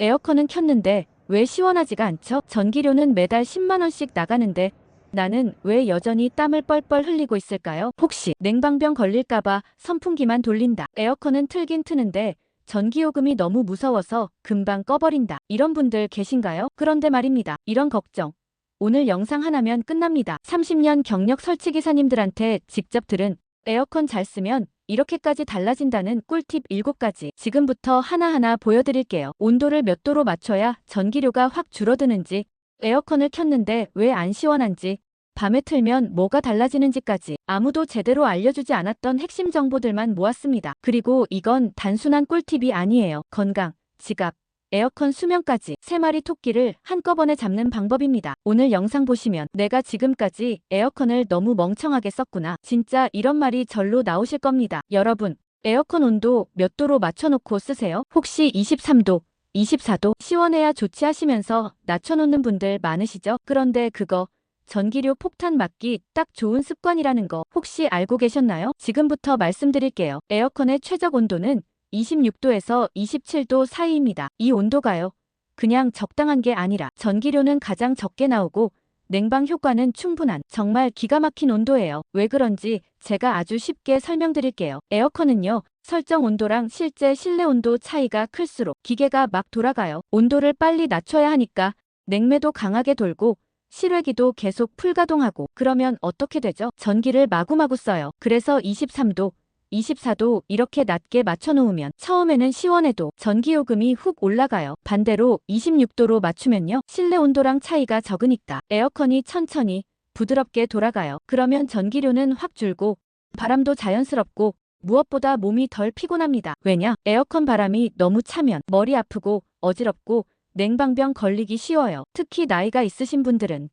에어컨은 켰는데 왜 시원하지가 않죠? 전기료는 매달 10만원씩 나가는데 나는 왜 여전히 땀을 뻘뻘 흘리고 있을까요? 혹시 냉방병 걸릴까봐 선풍기만 돌린다. 에어컨은 틀긴 트는데 전기요금이 너무 무서워서 금방 꺼버린다. 이런 분들 계신가요? 그런데 말입니다. 이런 걱정. 오늘 영상 하나면 끝납니다. 30년 경력 설치 기사님들한테 직접 들은 에어컨 잘 쓰면 이렇게까지 달라진다는 꿀팁 7가지 지금부터 하나하나 보여드릴게요. 온도를 몇 도로 맞춰야 전기료가 확 줄어드는지 에어컨을 켰는데 왜 안 시원한지 밤에 틀면 뭐가 달라지는지까지 아무도 제대로 알려주지 않았던 핵심 정보들만 모았습니다. 그리고 이건 단순한 꿀팁이 아니에요. 건강, 지갑, 에어컨 수명까지 세 마리 토끼를 한꺼번에 잡는 방법입니다. 오늘 영상 보시면 내가 지금까지 에어컨을 너무 멍청하게 썼구나. 진짜 이런 말이 절로 나오실 겁니다. 여러분, 에어컨 온도 몇 도로 맞춰놓고 쓰세요? 혹시 23도, 24도 시원해야 좋지 하시면서 낮춰놓는 분들 많으시죠? 그런데 그거 전기료 폭탄 맞기 딱 좋은 습관이라는 거 혹시 알고 계셨나요? 지금부터 말씀드릴게요. 에어컨의 최적 온도는 26도에서 27도 사이입니다. 이 온도가요. 그냥 적당한 게 아니라 전기료는 가장 적게 나오고 냉방 효과는 충분한 정말 기가 막힌 온도예요. 왜 그런지 제가 아주 쉽게 설명드릴게요. 에어컨은요. 설정 온도랑 실제 실내 온도 차이가 클수록 기계가 막 돌아가요. 온도를 빨리 낮춰야 하니까 냉매도 강하게 돌고 실외기도 계속 풀가동하고 그러면 어떻게 되죠? 전기를 마구마구 써요. 그래서 23도, 24도 이렇게 낮게 맞춰놓으면 처음에는 시원해도 전기요금이 훅 올라가요. 반대로 26도로 맞추면요. 실내 온도랑 차이가 적으니까 에어컨이 천천히 부드럽게 돌아가요. 그러면 전기료는 확 줄고 바람도 자연스럽고 무엇보다 몸이 덜 피곤합니다. 왜냐? 에어컨 바람이 너무 차면 머리 아프고 어지럽고 냉방병 걸리기 쉬워요. 특히 나이가 있으신 분들은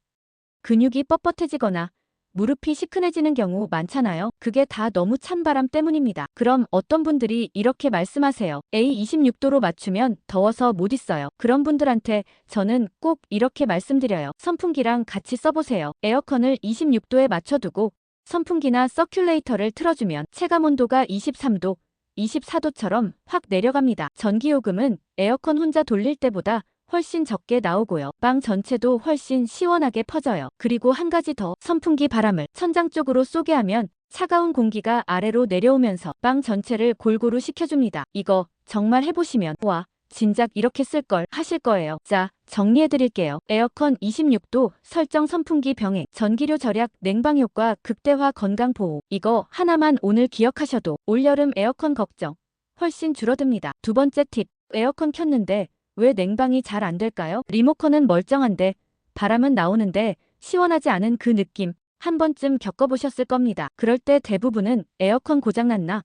근육이 뻣뻣해지거나 무릎이 시큰해지는 경우 많잖아요. 그게 다 너무 찬 바람 때문입니다. 그럼 어떤 분들이 이렇게 말씀하세요. A 26도로 맞추면 더워서 못 있어요. 그런 분들한테 저는 꼭 이렇게 말씀드려요. 선풍기랑 같이 써보세요. 에어컨을 26도에 맞춰두고 선풍기나 서큘레이터를 틀어주면 체감 온도가 23도, 24도처럼 확 내려갑니다. 전기요금은 에어컨 혼자 돌릴 때보다 훨씬 적게 나오고요. 방 전체도 훨씬 시원하게 퍼져요. 그리고 한 가지 더 선풍기 바람을 천장 쪽으로 쏘게 하면 차가운 공기가 아래로 내려오면서 방 전체를 골고루 식혀줍니다. 이거 정말 해보시면 와 진작 이렇게 쓸 걸 하실 거예요. 자, 정리해드릴게요. 에어컨 26도 설정 선풍기 병행 전기료 절약 냉방 효과 극대화 건강 보호 이거 하나만 오늘 기억하셔도 올여름 에어컨 걱정 훨씬 줄어듭니다. 두 번째 팁 에어컨 켰는데 왜 냉방이 잘 안 될까요? 리모컨은 멀쩡한데 바람은 나오는데 시원하지 않은 그 느낌 한 번쯤 겪어보셨을 겁니다. 그럴 때 대부분은 에어컨 고장났나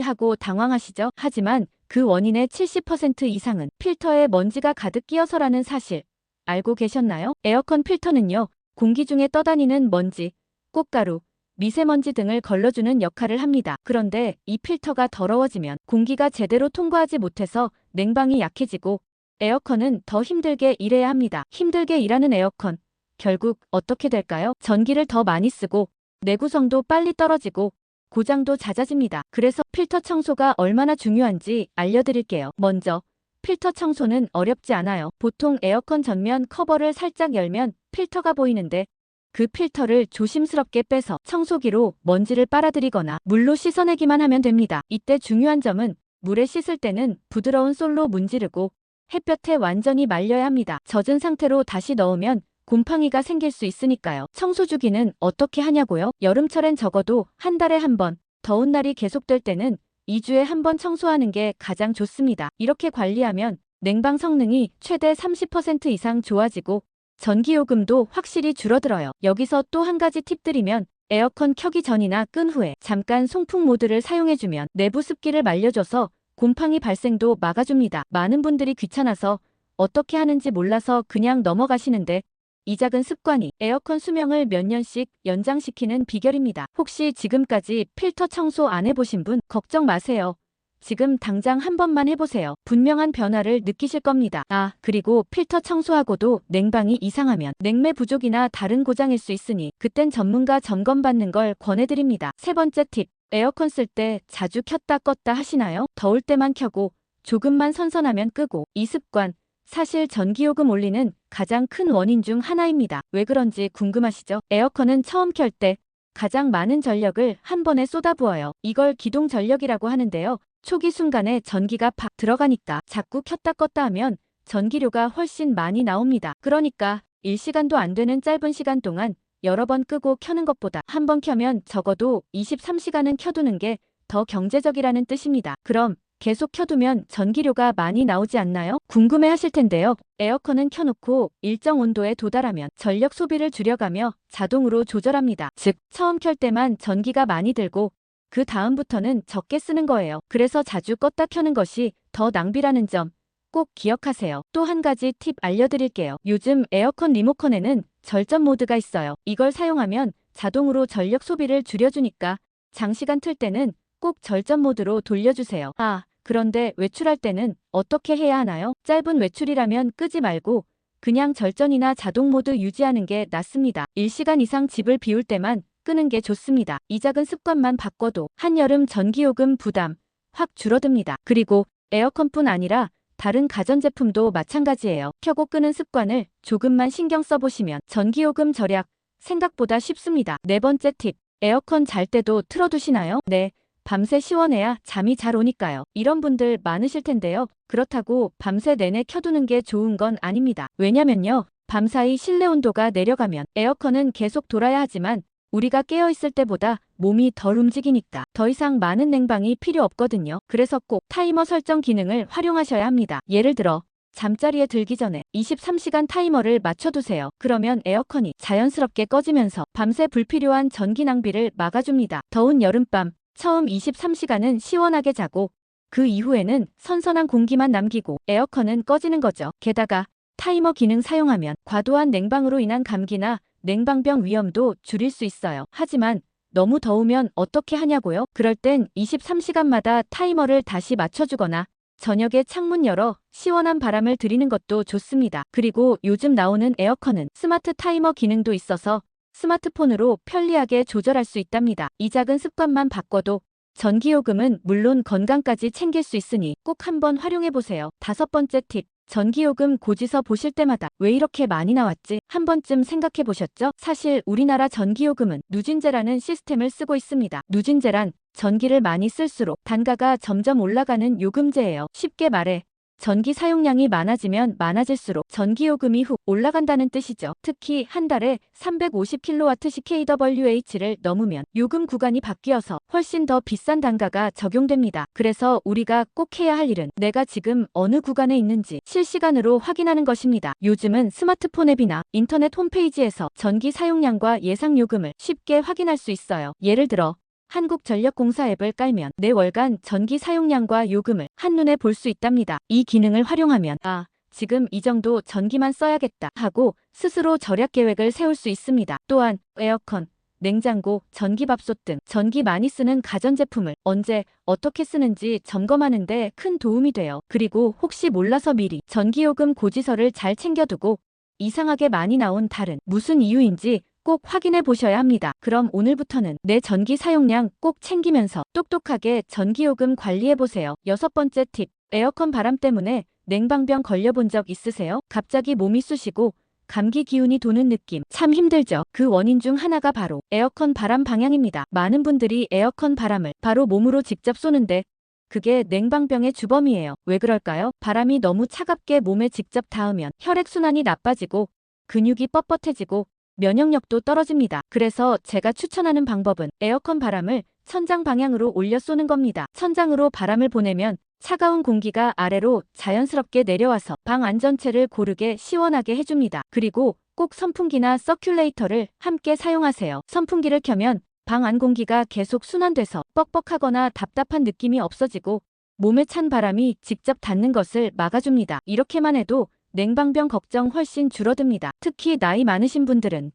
하고 당황하시죠? 하지만 그 원인의 70% 이상은 필터에 먼지가 가득 끼어서라는 사실 알고 계셨나요? 에어컨 필터는요, 공기 중에 떠다니는 먼지, 꽃가루, 미세먼지 등을 걸러주는 역할을 합니다. 그런데 이 필터가 더러워지면 공기가 제대로 통과하지 못해서 냉방이 약해지고 에어컨은 더 힘들게 일해야 합니다. 힘들게 일하는 에어컨. 결국 어떻게 될까요? 전기를 더 많이 쓰고 내구성도 빨리 떨어지고 고장도 잦아집니다. 그래서 필터 청소가 얼마나 중요한지 알려드릴게요. 먼저 필터 청소는 어렵지 않아요. 보통 에어컨 전면 커버를 살짝 열면 필터가 보이는데 그 필터를 조심스럽게 빼서 청소기로 먼지를 빨아들이거나 물로 씻어내기만 하면 됩니다. 이때 중요한 점은 물에 씻을 때는 부드러운 솔로 문지르고 햇볕에 완전히 말려야 합니다. 젖은 상태로 다시 넣으면 곰팡이가 생길 수 있으니까요. 청소 주기는 어떻게 하냐고요? 여름철엔 적어도 한 달에 한 번, 더운 날이 계속될 때는 2주에 한 번 청소하는 게 가장 좋습니다. 이렇게 관리하면 냉방 성능이 최대 30% 이상 좋아지고 전기요금도 확실히 줄어들어요. 여기서 또 한 가지 팁 드리면 에어컨 켜기 전이나 끈 후에 잠깐 송풍 모드를 사용해주면 내부 습기를 말려줘서 곰팡이 발생도 막아줍니다. 많은 분들이 귀찮아서 어떻게 하는지 몰라서 그냥 넘어가시는데 이 작은 습관이 에어컨 수명을 몇 년씩 연장시키는 비결입니다. 혹시 지금까지 필터 청소 안 해보신 분 걱정 마세요. 지금 당장 한 번만 해보세요. 분명한 변화를 느끼실 겁니다. 아, 그리고 필터 청소하고도 냉방이 이상하면 냉매 부족이나 다른 고장일 수 있으니 그땐 전문가 점검받는 걸 권해드립니다. 세 번째 팁. 에어컨 쓸 때 자주 켰다 껐다 하시나요? 더울 때만 켜고 조금만 선선하면 끄고 이 습관 사실 전기요금 올리는 가장 큰 원인 중 하나입니다. 왜 그런지 궁금하시죠? 에어컨은 처음 켤 때 가장 많은 전력을 한 번에 쏟아부어요. 이걸 기동 전력이라고 하는데요. 초기 순간에 전기가 팍 들어가니까 자꾸 켰다 껐다 하면 전기료가 훨씬 많이 나옵니다. 그러니까 1시간도 안 되는 짧은 시간 동안 여러 번 끄고 켜는 것보다 한 번 켜면 적어도 23시간은 켜두는 게 더 경제적이라는 뜻입니다. 그럼 계속 켜두면 전기료가 많이 나오지 않나요? 궁금해 하실 텐데요. 에어컨은 켜놓고 일정 온도에 도달하면 전력 소비를 줄여가며 자동으로 조절합니다. 즉, 처음 켤 때만 전기가 많이 들고 그 다음부터는 적게 쓰는 거예요. 그래서 자주 껐다 켜는 것이 더 낭비라는 점 꼭 기억하세요. 또 한 가지 팁 알려드릴게요. 요즘 에어컨 리모컨에는 절전 모드가 있어요. 이걸 사용하면 자동으로 전력 소비를 줄여주니까 장시간 틀 때는 꼭 절전 모드로 돌려주세요. 아, 그런데 외출할 때는 어떻게 해야 하나요? 짧은 외출이라면 끄지 말고 그냥 절전이나 자동 모드 유지하는 게 낫습니다. 1시간 이상 집을 비울 때만 끄는 게 좋습니다. 이 작은 습관만 바꿔도 한여름 전기요금 부담 확 줄어듭니다. 그리고 에어컨뿐 아니라 다른 가전제품도 마찬가지예요. 켜고 끄는 습관을 조금만 신경 써보시면 전기요금 절약 생각보다 쉽습니다. 네 번째 팁. 에어컨 잘 때도 틀어두시나요? 네. 밤새 시원해야 잠이 잘 오니까요. 이런 분들 많으실 텐데요. 그렇다고 밤새 내내 켜두는 게 좋은 건 아닙니다. 왜냐면요. 밤사이 실내 온도가 내려가면 에어컨은 계속 돌아야 하지만 우리가 깨어있을 때보다 몸이 덜 움직이니까 더 이상 많은 냉방이 필요 없거든요. 그래서 꼭 타이머 설정 기능을 활용하셔야 합니다. 예를 들어 잠자리에 들기 전에 23시간 타이머를 맞춰두세요. 그러면 에어컨이 자연스럽게 꺼지면서 밤새 불필요한 전기 낭비를 막아줍니다. 더운 여름밤 처음 23시간은 시원하게 자고 그 이후에는 선선한 공기만 남기고 에어컨은 꺼지는 거죠. 게다가 타이머 기능 사용하면 과도한 냉방으로 인한 감기나 냉방병 위험도 줄일 수 있어요. 하지만 너무 더우면 어떻게 하냐고요? 그럴 땐 23시간마다 타이머를 다시 맞춰주거나 저녁에 창문 열어 시원한 바람을 들이는 것도 좋습니다. 그리고 요즘 나오는 에어컨은 스마트 타이머 기능도 있어서 스마트폰으로 편리하게 조절할 수 있답니다. 이 작은 습관만 바꿔도 전기요금은 물론 건강까지 챙길 수 있으니 꼭 한번 활용해보세요. 다섯 번째 팁. 전기요금 고지서 보실 때마다 왜 이렇게 많이 나왔지? 한 번쯤 생각해 보셨죠? 사실 우리나라 전기요금은 누진제라는 시스템을 쓰고 있습니다. 누진제란 전기를 많이 쓸수록 단가가 점점 올라가는 요금제예요. 쉽게 말해 전기 사용량이 많아지면 많아질수록 전기요금이 훅 올라간다는 뜻이죠. 특히 한 달에 350kW씩 kWh를 넘으면 요금 구간이 바뀌어서 훨씬 더 비싼 단가가 적용됩니다. 그래서 우리가 꼭 해야 할 일은 내가 지금 어느 구간에 있는지 실시간으로 확인하는 것입니다. 요즘은 스마트폰 앱이나 인터넷 홈페이지에서 전기 사용량과 예상 요금을 쉽게 확인할 수 있어요. 예를 들어 한국전력공사 앱을 깔면 내 월간 전기 사용량과 요금을 한눈에 볼 수 있답니다. 이 기능을 활용하면 아, 지금 이 정도 전기만 써야겠다 하고 스스로 절약 계획을 세울 수 있습니다. 또한 에어컨, 냉장고, 전기밥솥 등 전기 많이 쓰는 가전제품을 언제 어떻게 쓰는지 점검하는 데 큰 도움이 돼요. 그리고 혹시 몰라서 미리 전기요금 고지서를 잘 챙겨두고 이상하게 많이 나온 달은 무슨 이유인지 꼭 확인해 보셔야 합니다. 그럼 오늘부터는 내 전기 사용량 꼭 챙기면서 똑똑하게 전기요금 관리해 보세요. 여섯 번째 팁. 에어컨 바람 때문에 냉방병 걸려본 적 있으세요? 갑자기 몸이 쑤시고 감기 기운이 도는 느낌 참 힘들죠. 그 원인 중 하나가 바로 에어컨 바람 방향입니다. 많은 분들이 에어컨 바람을 바로 몸으로 직접 쏘는데 그게 냉방병의 주범이에요. 왜 그럴까요? 바람이 너무 차갑게 몸에 직접 닿으면 혈액순환이 나빠지고 근육이 뻣뻣해지고 면역력도 떨어집니다. 그래서 제가 추천하는 방법은 에어컨 바람을 천장 방향으로 올려 쏘는 겁니다. 천장으로 바람을 보내면 차가운 공기가 아래로 자연스럽게 내려와서 방 안 전체를 고르게 시원하게 해줍니다. 그리고 꼭 선풍기나 서큘레이터를 함께 사용하세요. 선풍기를 켜면 방 안 공기가 계속 순환돼서 뻑뻑하거나 답답한 느낌이 없어지고 몸에 찬 바람이 직접 닿는 것을 막아줍니다. 이렇게만 해도 냉방병 걱정 훨씬 줄어듭니다. 특히 나이 많으신 분들은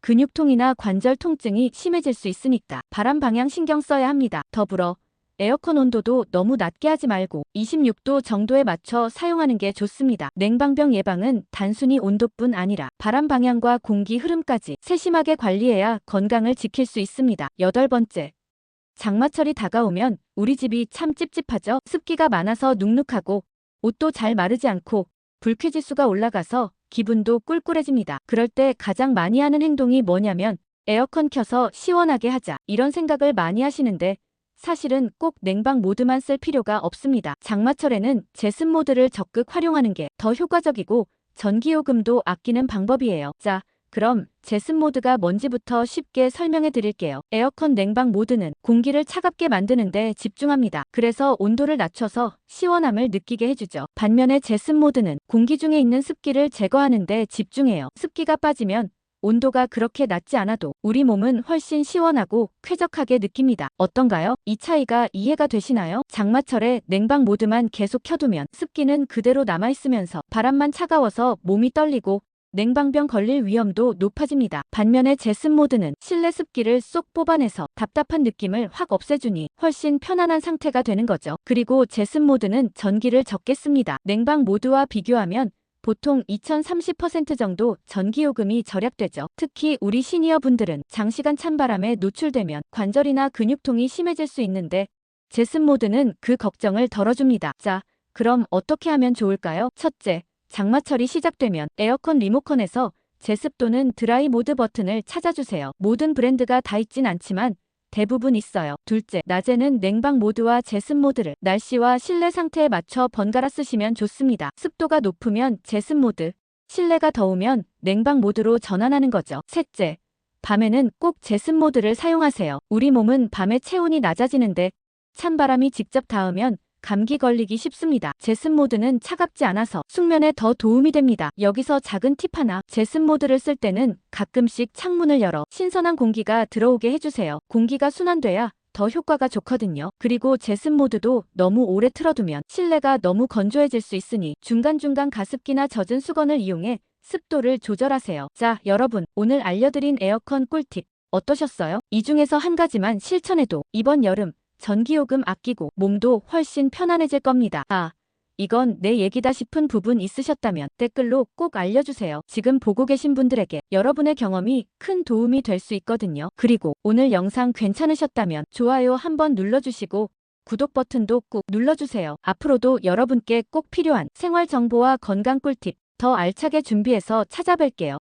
근육통이나 관절 통증이 심해질 수 있으니까 바람 방향 신경 써야 합니다. 더불어 에어컨 온도도 너무 낮게 하지 말고 26도 정도에 맞춰 사용하는 게 좋습니다. 냉방병 예방은 단순히 온도뿐 아니라 바람 방향과 공기 흐름까지 세심하게 관리해야 건강을 지킬 수 있습니다. 여덟 번째. 장마철이 다가오면 우리 집이 참 찝찝하죠? 습기가 많아서 눅눅하고 옷도 잘 마르지 않고 불쾌지수가 올라가서 기분도 꿀꿀해집니다. 그럴 때 가장 많이 하는 행동이 뭐냐면 에어컨 켜서 시원하게 하자. 이런 생각을 많이 하시는데 사실은 꼭 냉방 모드만 쓸 필요가 없습니다. 장마철에는 제습 모드를 적극 활용하는 게 더 효과적이고 전기요금도 아끼는 방법이에요. 자, 그럼 제습 모드가 뭔지부터 쉽게 설명해 드릴게요. 에어컨 냉방 모드는 공기를 차갑게 만드는데 집중합니다. 그래서 온도를 낮춰서 시원함을 느끼게 해주죠. 반면에 제습 모드는 공기 중에 있는 습기를 제거하는데 집중해요. 습기가 빠지면 온도가 그렇게 낮지 않아도 우리 몸은 훨씬 시원하고 쾌적하게 느낍니다. 어떤가요? 이 차이가 이해가 되시나요? 장마철에 냉방 모드만 계속 켜두면 습기는 그대로 남아있으면서 바람만 차가워서 몸이 떨리고 냉방병 걸릴 위험도 높아집니다. 반면에 제습 모드는 실내 습기를 쏙 뽑아내서 답답한 느낌을 확 없애주니 훨씬 편안한 상태가 되는 거죠. 그리고 제습 모드는 전기를 적게 씁니다. 냉방 모드와 비교하면 보통 2030% 정도 전기요금이 절약되죠. 특히 우리 시니어 분들은 장시간 찬바람에 노출되면 관절이나 근육통이 심해질 수 있는데 제습 모드는 그 걱정을 덜어줍니다. 자, 그럼 어떻게 하면 좋을까요? 첫째, 장마철이 시작되면 에어컨 리모컨에서 제습 또는 드라이 모드 버튼을 찾아주세요. 모든 브랜드가 다 있진 않지만 대부분 있어요. 둘째, 낮에는 냉방 모드와 제습 모드를 날씨와 실내 상태에 맞춰 번갈아 쓰시면 좋습니다. 습도가 높으면 제습 모드, 실내가 더우면 냉방 모드로 전환하는 거죠. 셋째, 밤에는 꼭 제습 모드를 사용하세요. 우리 몸은 밤에 체온이 낮아지는데 찬바람이 직접 닿으면 감기 걸리기 쉽습니다. 제습 모드는 차갑지 않아서 숙면에 더 도움이 됩니다. 여기서 작은 팁 하나. 제습 모드를 쓸 때는 가끔씩 창문을 열어 신선한 공기가 들어오게 해주세요. 공기가 순환돼야 더 효과가 좋거든요. 그리고 제습 모드도 너무 오래 틀어두면 실내가 너무 건조해질 수 있으니 중간중간 가습기나 젖은 수건을 이용해 습도를 조절하세요. 자, 여러분, 오늘 알려드린 에어컨 꿀팁 어떠셨어요? 이 중에서 한 가지만 실천해도 이번 여름 전기요금 아끼고 몸도 훨씬 편안해질 겁니다. 아, 이건 내 얘기다 싶은 부분 있으셨다면 댓글로 꼭 알려주세요. 지금 보고 계신 분들에게 여러분의 경험이 큰 도움이 될 수 있거든요. 그리고 오늘 영상 괜찮으셨다면 좋아요 한번 눌러주시고 구독 버튼도 꾹 눌러주세요. 앞으로도 여러분께 꼭 필요한 생활 정보와 건강 꿀팁 더 알차게 준비해서 찾아뵐게요.